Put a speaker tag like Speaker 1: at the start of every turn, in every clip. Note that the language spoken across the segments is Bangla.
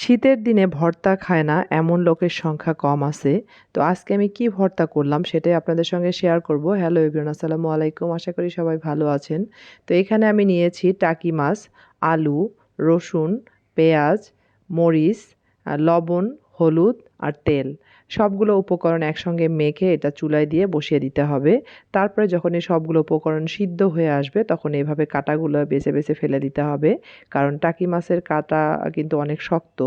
Speaker 1: শীতের দিনে ভর্তা খায় না, এমন লোকের সংখ্যা কম আছে। তো আজকে আমি কি ভর্তা করলাম সেটাই আপনাদের সঙ্গে শেয়ার করব। হ্যালো ইবরান আসসালামু আলাইকুম, আশা করি সবাই ভালো আছেন। তো এখানে আমি নিয়েছি টাকি মাছ, আলু, রসুন, পেঁয়াজ, মরিচ লবণ, হলুদ আর তেল। সবগুলো উপকরণ একসঙ্গে মেখে এটা চুলায় দিয়ে বসিয়ে দিতে হবে। তারপরে যখন এই সবগুলো উপকরণ সিদ্ধ হয়ে আসবে, তখন এইভাবে কাটাগুলো বেছে বেছে ফেলে দিতে হবে। কারণ টাকি মাছের কাটা কিন্তু অনেক শক্ত।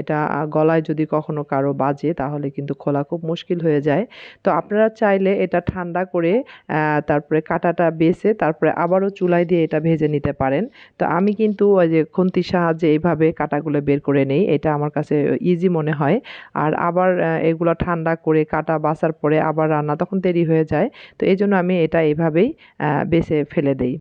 Speaker 1: এটা গলায় যদি কখনো কারও বাজে, তাহলে কিন্তু খোলা খুব মুশকিল হয়ে যায়। তো আপনারা চাইলে এটা ঠান্ডা করে তারপরে কাটাটা বেছে, তারপরে আবারও চুলায় দিয়ে এটা ভেজে নিতে পারেন। তো আমি কিন্তু ওই যে খুন্তির সাহায্যে এইভাবে কাটাগুলো বের করে নেই। এটা আমার কাছে ইজি মনে হয়। আর আবার এগুলো ঠান্ডা করে কাটা বাসার পরে আবার রান্না তখন দেরি হয়ে যায়। তো এই জন্য আমি এটা এভাবেই বেছে ফেলে দেই।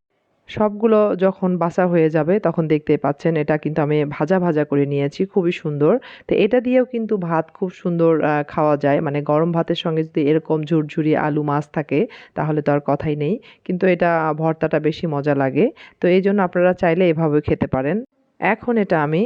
Speaker 1: সবগুলো যখন বাসা হয়ে যাবে তখন দেখতে পাচ্ছেন এটা কিন্তু আমি ভাজা ভাজা করে নিয়েছি, খুবই সুন্দর। তো এটা দিয়েও কিন্তু ভাত খুব সুন্দর খাওয়া যায়। মানে গরম ভাতের সঙ্গে যদি এরকম ঝুরঝুরি আলু মাছ থাকে তাহলে তো আর কথাই নেই। কিন্তু এটা ভর্তাটা বেশি মজা লাগে। তো এই জন্য আপনারা চাইলে এভাবে খেতে পারেন। এখন এটা আমি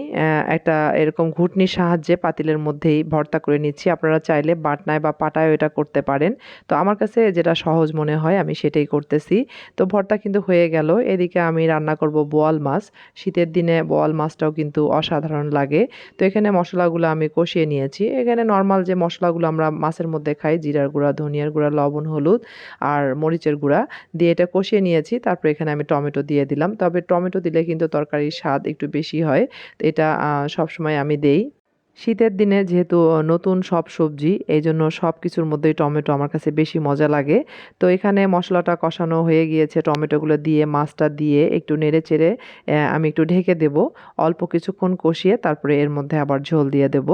Speaker 1: একটা এরকম ঘুটনির সাহায্যে পাতিলের মধ্যেই ভর্তা করে নিচ্ছি। আপনারা চাইলে বাটনায় বা পাটায়ও এটা করতে পারেন। তো আমার কাছে যেটা সহজ মনে হয় আমি সেটাই করতেছি। তো ভর্তা কিন্তু হয়ে গেল। এদিকে আমি রান্না করব বোয়াল মাছ। শীতের দিনে বোয়াল মাছটাও কিন্তু অসাধারণ লাগে। তো এখানে মশলাগুলো আমি কষিয়ে নিয়েছি। এখানে নর্মাল যে মশলাগুলো আমরা মাছের মধ্যে খাই, জিরার গুঁড়া, ধনিয়ার গুঁড়া, লবণ, হলুদ আর মরিচের গুঁড়া দিয়ে এটা কষিয়ে নিয়েছি। তারপর এখানে আমি টমেটো দিয়ে দিলাম। তবে টমেটো দিলে কিন্তু তরকারির স্বাদ একটু বেশি হয়। তো এটা সবসময় আমি দেই। শীতের দিনে যেহেতু নতুন সব সবজি এই জন্য সব কিছুর মধ্যেই টমেটো আমার কাছে বেশি মজা লাগে। তো এখানে মশলাটা কষানো হয়ে গিয়েছে, টমেটোগুলো দিয়ে, মাছটা দিয়ে একটু নেড়ে চেড়ে আমি একটু ঢেকে দেব। অল্প কিছুক্ষণ কষিয়ে তারপরে এর মধ্যে আবার ঝোল দিয়ে দেব।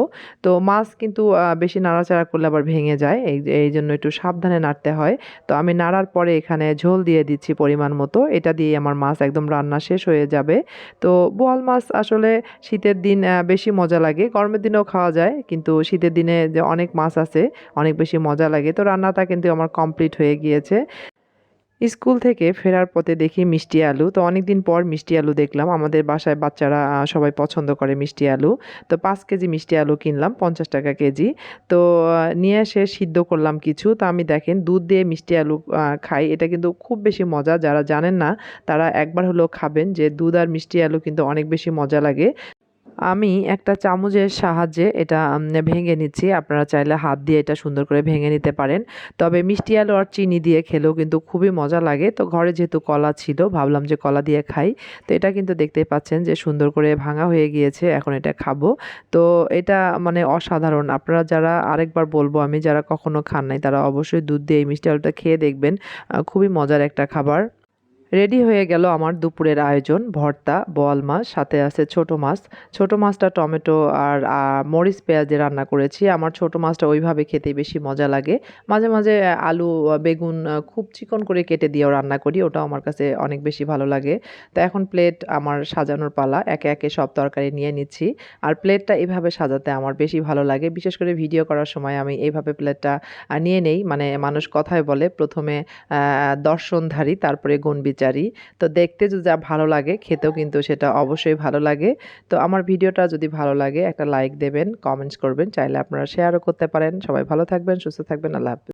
Speaker 1: তো মাছ কিন্তু বেশি নাড়াচাড়া করলে আবার ভেঙে যায়, এই এই জন্য একটু সাবধানে নাড়তে হয়। তো আমি নাড়ার পরে এখানে ঝোল দিয়ে দিচ্ছি পরিমাণ মতো। এটা দিয়ে আমার মাছ একদম রান্না শেষ হয়ে যাবে। তো বোয়াল মাছ আসলে শীতের দিন বেশি মজা লাগে। গরমের দিনেও খাওয়া যায়, কিন্তু শীতের দিনে যে অনেক মাছ আছে, অনেক বেশি মজা লাগে। তো রান্নাটা কিন্তু আমার কমপ্লিট হয়ে গিয়েছে। স্কুল থেকে ফেরার পথে দেখি মিষ্টি আলু। তো অনেক দিন পর মিষ্টি আলু দেখলাম। আমাদের বাসায় বাচ্চারা সবাই পছন্দ করে মিষ্টি আলু। তো পাঁচ কেজি মিষ্টি আলু কিনলাম, পঞ্চাশ টাকা কেজি। তো নিয়ে এসে সিদ্ধ করলাম কিছু। তো আমি দেখেন, দুধ দিয়ে মিষ্টি আলু খাই। এটা কিন্তু খুব বেশি মজা। যারা জানেন না, তারা একবার হলেও খাবেন যে দুধ আর মিষ্টি আলু কিন্তু অনেক বেশি মজা লাগে। আমি একটা চামচের সাহায্যে এটা ভেঙে নিচ্ছি। আপনারা চাইলে হাত দিয়ে এটা সুন্দর করে ভেঙে নিতে পারেন। তবে মিষ্টি আলু আর চিনি দিয়ে খেলেও কিন্তু খুবই মজা লাগে। তো ঘরে যেহেতু কলা ছিল, ভাবলাম যে কলা দিয়ে খাই। তো এটা কিন্তু দেখতে পাচ্ছেন যে সুন্দর করে ভাঙা হয়ে গিয়েছে, এখন এটা খাব। তো এটা মানে অসাধারণ। আপনারা যারা আরেকবার বলব, আমি যারা কখনো খান নাই, তারা অবশ্যই দুধ দিয়ে এই মিষ্টি আলুটা খেয়ে দেখবেন। খুবই মজার একটা খাবার। রেডি হয়ে গেল আমার দুপুরের আয়োজন, ভর্তা বোয়াল মাছ, সাথে আছে ছোট মাছ। ছোট মাছটা টমেটো আর মরিচ, পেঁয়াজে রান্না করেছি। আমার ছোট মাছটা ওইভাবে খেতে বেশি মজা লাগে। মাঝে মাঝে আলু বেগুন খুব চিকন করে কেটে দিয়েও রান্না করি, ওটাও আমার কাছে অনেক বেশি ভালো লাগে। তো এখন প্লেট আমার সাজানোর পালা, একে একে সব তরকারি নিয়ে নিচ্ছি। আর প্লেটটা এভাবে সাজাতে আমার বেশি ভালো লাগে। বিশেষ করে ভিডিও করার সময় আমি এইভাবে প্লেটটা নিয়ে নেই। মানে মানুষ কথায় বলে, প্রথমে দর্শনধারী, তারপরে গুণ বিচারি। তো দেখতে যদি যা ভালো লাগে, খেতেও কিন্তু সেটা অবশ্যই ভালো লাগে। তো আমার ভিডিওটা যদি ভালো লাগে, একটা লাইক দেবেন কমেন্টস করবেন, চাইলে আপনারা শেয়ারও করতে পারেন। সবাই ভালো থাকবেন, সুস্থ থাকবেন, আল্লাহ হাফিজ।